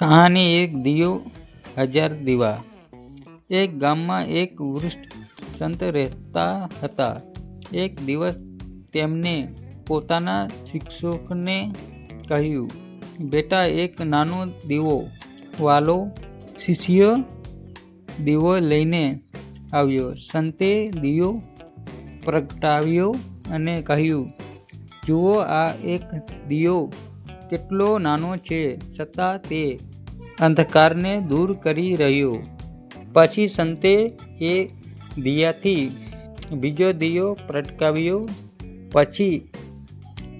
કહાની એક દીયો હજાર દીવા. એક ગામમાં એક વૃષ્ઠ સંત રહેતા હતા. એક દિવસ તેમને પોતાના શિક્ષકને કહ્યું, બેટા, એક નાનો દીવો વાલો શિષ્ય દીવો લઈને આવ્યો. સંતે દીવો પ્રગટાવ્યો અને કહ્યું, જુઓ, આ એક દિયો કેટલો નાનો છે છતાં તે અંધકારને દૂર કરી રહ્યો. પછી સંતે એ દિયાથી બીજો દિયો પ્રટકાવ્યો પછી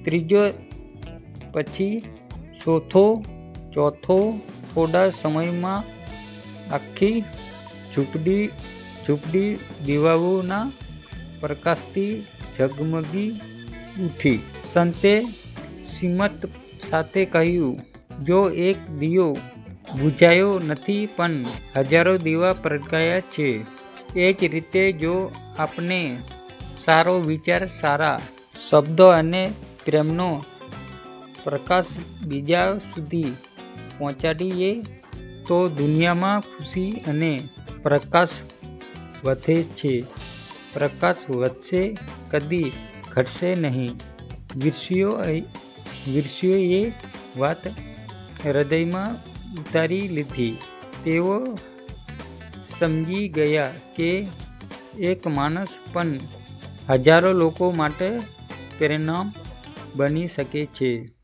ત્રીજો, પછી ચોથો ચોથો થોડા સમયમાં આખી ઝૂંપડી ઝૂંપડી દીવાઓના પ્રકાશથી ઝગમગી ઉઠી. સંતે શ્રીમત સાથે કહ્યું, જો એક દીવો બુજાયો નથી પણ હજારો દીવા પ્રગટાયા છે, એ જ રીતે જો આપણે સારો વિચાર, સારા શબ્દો અને પ્રેમનો પ્રકાશ બીજા સુધી પહોંચાડીએ, તો દુનિયામાં ખુશી અને પ્રકાશ વધે છે. પ્રકાશ વધશે, કદી ઘટશે નહીં. વીરસીઓ વીરસીઓએ વાત હૃદયમાં ઉતારી લીધી. તેઓ સમજી ગયા કે એક માણસ પણ હજારો લોકો માટે પ્રેરણા બની શકે છે.